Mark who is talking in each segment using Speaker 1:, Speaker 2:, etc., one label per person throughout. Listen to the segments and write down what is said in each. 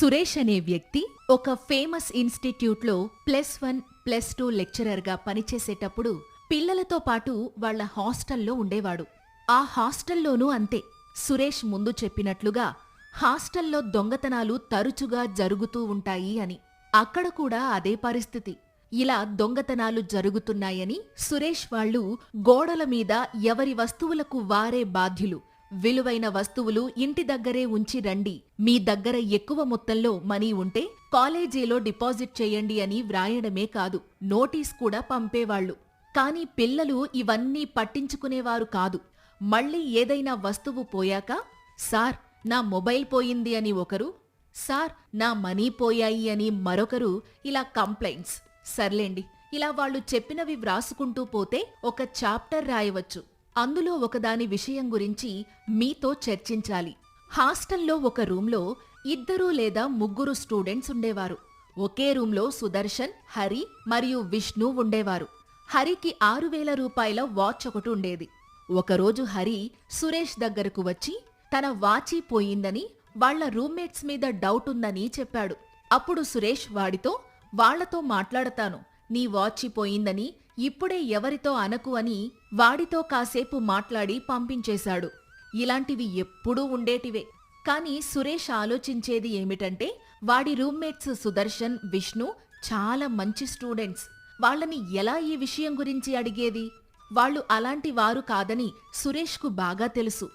Speaker 1: సురేష్ అనే వ్యక్తి ఒక ఫేమస్ ఇన్స్టిట్యూట్లో ప్లస్ వన్ ప్లస్ టూ లెక్చరర్గా పనిచేసేటప్పుడు పిల్లలతో పాటు వాళ్ళ హాస్టల్లో ఉండేవాడు. ఆ హాస్టల్లోనూ అంతే. సురేష్ ముందు చెప్పినట్లుగా హాస్టల్లో దొంగతనాలు తరచుగా జరుగుతూ ఉంటాయి అని. అక్కడ కూడా అదే పరిస్థితి. ఇలా దొంగతనాలు జరుగుతున్నాయని సురేష్ వాళ్ళు గోడల మీద ఎవరి వస్తువులకు వారే బాధ్యులు. విలువైన వస్తువులు ఇంటి దగ్గరే ఉంచి రండి. మీ దగ్గర ఎక్కువ మొత్తంలో మనీ ఉంటే కాలేజీలో డిపాజిట్ చేయండి అని వ్రాయడమే కాదు నోటీస్ కూడా పంపేవాళ్ళు కాని పిల్లలు ఇవన్నీ పట్టించుకునేవారు కాదు. మళ్ళీ ఏదైనా వస్తువు పోయాక సార్ నా మొబైల్ పోయింది అని ఒకరు సార్ నా మనీ పోయాయి అని మరొకరు ఇలా కంప్లైంట్స్. సర్లేండి ఇలా వాళ్ళు చెప్పినవి వ్రాసుకుంటూ పోతే ఒక చాప్టర్ రాయవచ్చు. అందులో ఒకదాని విషయం గురించి మీతో చర్చించాలి. హాస్టల్లో ఒక రూంలో ఇద్దరు లేదా ముగ్గురు స్టూడెంట్స్ ఉండేవారు. ఒకే రూంలో సుదర్శన్ హరి మరియు విష్ణు ఉండేవారు. హరికి ఆరు వేల రూపాయల వాచ్ ఒకటి ఉండేది. ఒకరోజు హరి సురేష్ దగ్గరకు వచ్చి తన వాచి పోయిందని వాళ్ళ రూమ్మేట్స్ మీద డౌట్ ఉందని చెప్పాడు. అప్పుడు సురేష్ వాడితో వాళ్ళతో మాట్లాడతాను. నీ వాచి పోయిందని ఇప్పుడే ఎవరితో అనకు అని వాడితో కాసేపు మాట్లాడి పంపించేశాడు. ఇలాంటివి ఎప్పుడూ ఉండేటివే. కాని సురేష్ ఆలోచించేది ఏమిటంటే వాడి రూమ్మేట్స్ సుదర్శన్ విష్ణు చాలా మంచి స్టూడెంట్స్. వాళ్ళని ఎలా ఈ విషయం గురించి అడిగేది? వాళ్ళు అలాంటి వారు కాదని సురేష్కు బాగా తెలుసు.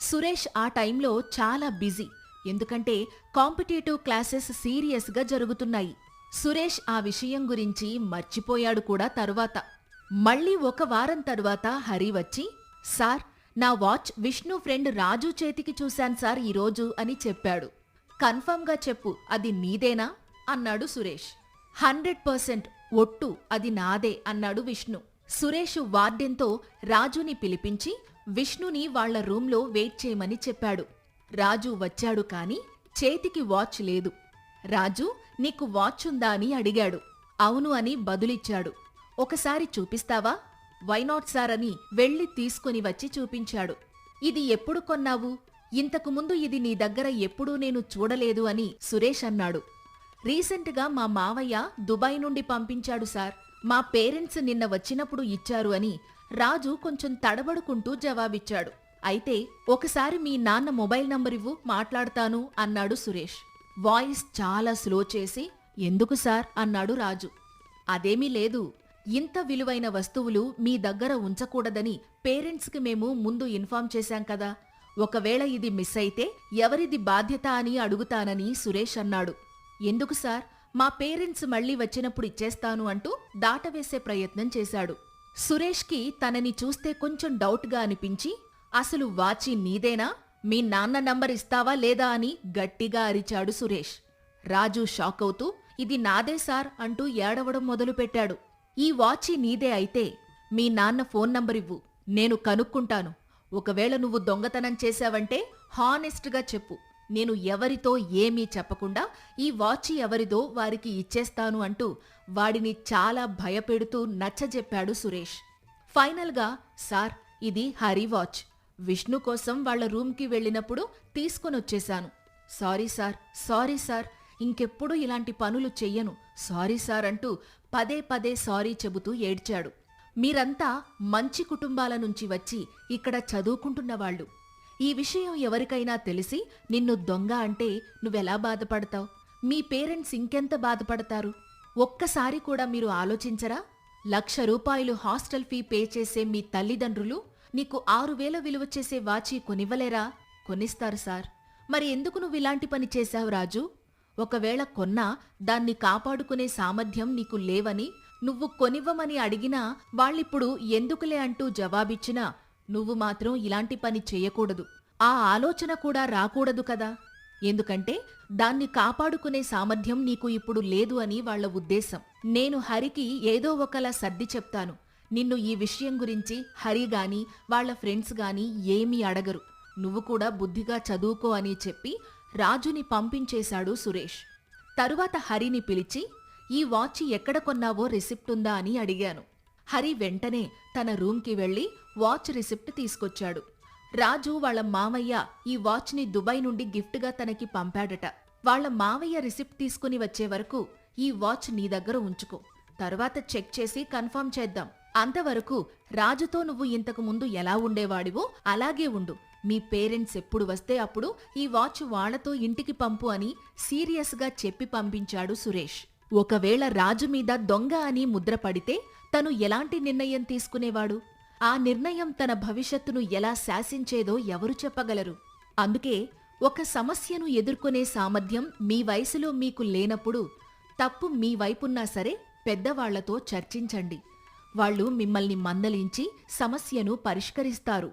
Speaker 1: సురేష్ ఆ టైంలో చాలా బిజీ. ఎందుకంటే కాంపిటేటివ్ క్లాసెస్ సీరియస్గా జరుగుతున్నాయి. సురేష్ ఆ విషయం గురించి మర్చిపోయాడు కూడా తరువాత. మళ్ళీ ఒక వారం తరువాత హరి వచ్చి సార్ నా వాచ్ విష్ణు ఫ్రెండ్ రాజు చేతికి చూశాను సార్ ఈరోజు అని చెప్పాడు. కన్ఫర్మ్గా చెప్పు అది నీదేనా? అన్నాడు సురేష్. హండ్రెడ్ పర్సెంట్ ఒట్టు అది నాదే అన్నాడు విష్ణు. సురేష్ వార్డెన్తో రాజుని పిలిపించి విష్ణుని వాళ్ళ రూంలో వెయిట్ చేయమని చెప్పాడు. రాజు వచ్చాడు కాని చేతికి వాచ్ లేదు. రాజు నీకు వాచ్ ఉందా అని అడిగాడు. అవును అని బదులిచ్చాడు. ఒకసారి చూపిస్తావా? వైనాట్ సార్ అని వెళ్ళి తీసుకుని వచ్చి చూపించాడు. ఇది ఎప్పుడు కొన్నావు? ఇంతకు ముందు ఇది నీ దగ్గర ఎప్పుడూ నేను చూడలేదు అని సురేష్ అన్నాడు. రీసెంట్గా మా మావయ్య దుబాయ్ నుండి పంపించాడు సార్. మా పేరెంట్స్ నిన్న వచ్చినప్పుడు ఇచ్చారు అని రాజు కొంచెం తడబడుకుంటూ జవాబిచ్చాడు. అయితే ఒకసారి మీ నాన్న మొబైల్ నంబర్ ఇవ్వు మాట్లాడతాను అన్నాడు సురేష్. వాయిస్ చాలా స్లో చేసి ఎందుకు సార్? అన్నాడు రాజు. అదేమీ లేదు. ఇంత విలువైన వస్తువులు మీ దగ్గర ఉంచకూడదని పేరెంట్స్కి మేము ముందు ఇన్ఫార్మ్ చేశాం కదా. ఒకవేళ ఇది మిస్ అయితే ఎవరిది బాధ్యత అని అడుగుతానని సురేష్ అన్నాడు. ఎందుకు సార్? మా పేరెంట్స్ మళ్ళీ వచ్చినప్పుడు ఇచ్చేస్తాను అంటూ దాటవేసే ప్రయత్నం చేశాడు. సురేష్కి తనని చూస్తే కొంచెం డౌట్గా అనిపించి అసలు వాచి నీదేనా? మీ నాన్న నంబర్ ఇస్తావా లేదా అని గట్టిగా అరిచాడు సురేష్. రాజు షాక్ అవుతూ ఇది నాదే సార్ అంటూ ఏడవడం మొదలుపెట్టాడు. ఈ వాచి నీదే అయితే మీ నాన్న ఫోన్ నంబర్ ఇవ్వు నేను కనుక్కుంటాను. ఒకవేళ నువ్వు దొంగతనం చేశావంటే హానెస్ట్గా చెప్పు. నేను ఎవరితో ఏమీ చెప్పకుండా ఈ వాచి ఎవరిదో వారికి ఇచ్చేస్తాను అంటూ వాడిని చాలా భయపెడుతూ నచ్చజెప్పాడు సురేష్. ఫైనల్గా సార్ ఇది హరి వాచ్. విష్ణు కోసం వాళ్ళ రూమ్కి వెళ్ళినప్పుడు తీసుకొనొచ్చేశాను. సారీ సార్ సారీ సార్ ఇంకెప్పుడు ఇలాంటి పనులు చెయ్యను. సారీ సార్ అంటూ పదే పదే సారీ చెబుతూ ఏడ్చాడు. మీరంతా మంచి కుటుంబాల నుంచి వచ్చి ఇక్కడ చదువుకుంటున్నవాళ్ళు ఈ విషయం ఎవరికైనా తెలిసి నిన్ను దొంగ అంటే నువ్వెలా బాధపడతావు? మీ పేరెంట్స్ ఇంకెంత బాధపడతారు? ఒక్కసారి కూడా మీరు ఆలోచించరా? లక్ష రూపాయలు హాస్టల్ ఫీ పే చేసే మీ తల్లిదండ్రులు నీకు ఆరు వేల విలువ చేసే వాచి కొనివ్వలేరా? కొనిస్తారు సార్. మరి ఎందుకు నువ్వు ఇలాంటి పని చేశావు రాజు? ఒకవేళ కొన్నా దాన్ని కాపాడుకునే సామర్థ్యం నీకు లేవని నువ్వు కొనివ్వమని అడిగినా వాళ్ళిప్పుడు ఎందుకులే అంటూ జవాబిచ్చినా నువ్వు మాత్రం ఇలాంటి పని చేయకూడదు. ఆ ఆలోచన కూడా రాకూడదు కదా. ఎందుకంటే దాన్ని కాపాడుకునే సామర్థ్యం నీకు ఇప్పుడు లేదు అని వాళ్ళ ఉద్దేశం. నేను హరికి ఏదో ఒకలా సర్ది చెప్తాను. నిన్ను ఈ విషయం గురించి హరి గాని వాళ్ళ ఫ్రెండ్స్ గాని ఏమీ అడగరు. నువ్వు కూడా బుద్ధిగా చదువుకో అని చెప్పి రాజుని పంపించేశాడు సురేష్. తరువాత హరిని పిలిచి ఈ వాచ్ ఎక్కడ కొన్నావో రిసిప్ట్ ఉందా? అని అడిగాను. హరి వెంటనే తన రూమ్కి వెళ్ళి వాచ్ రిసిప్ట్ తీసుకొచ్చాడు. రాజు వాళ్ళ మామయ్య ఈ వాచ్ని దుబాయ్ నుండి గిఫ్ట్గా తనకి పంపాడట. వాళ్ళ మావయ్య రిసిప్ట్ తీసుకుని వచ్చే వరకు ఈ వాచ్ నీ దగ్గర ఉంచుకో. తరువాత చెక్ చేసి కన్ఫర్మ్ చేద్దాం. అంతవరకు రాజుతో నువ్వు ఇంతకు ముందు ఎలా ఉండేవాడివో అలాగే ఉండు. మీ పేరెంట్స్ ఎప్పుడు వస్తే అప్పుడు ఈ వాచ్ వాళ్ళతో ఇంటికి పంపు అని సీరియస్గా చెప్పి పంపించాడు సురేష్. ఒకవేళ రాజు మీద దొంగ అని ముద్ర పడితే తను ఎలాంటి నిర్ణయం తీసుకునేవాడు? ఆ నిర్ణయం తన భవిష్యత్తును ఎలా శాసించేదో ఎవరు చెప్పగలరు? అందుకే ఒక సమస్యను ఎదుర్కొనే సామర్థ్యం మీ వయసులో మీకు లేనప్పుడు తప్పు మీ వైపున్నా సరే పెద్దవాళ్ళతో చర్చించండి. వాళ్ళు మిమ్మల్ని మందలించి సమస్యను పరిష్కరిస్తారు.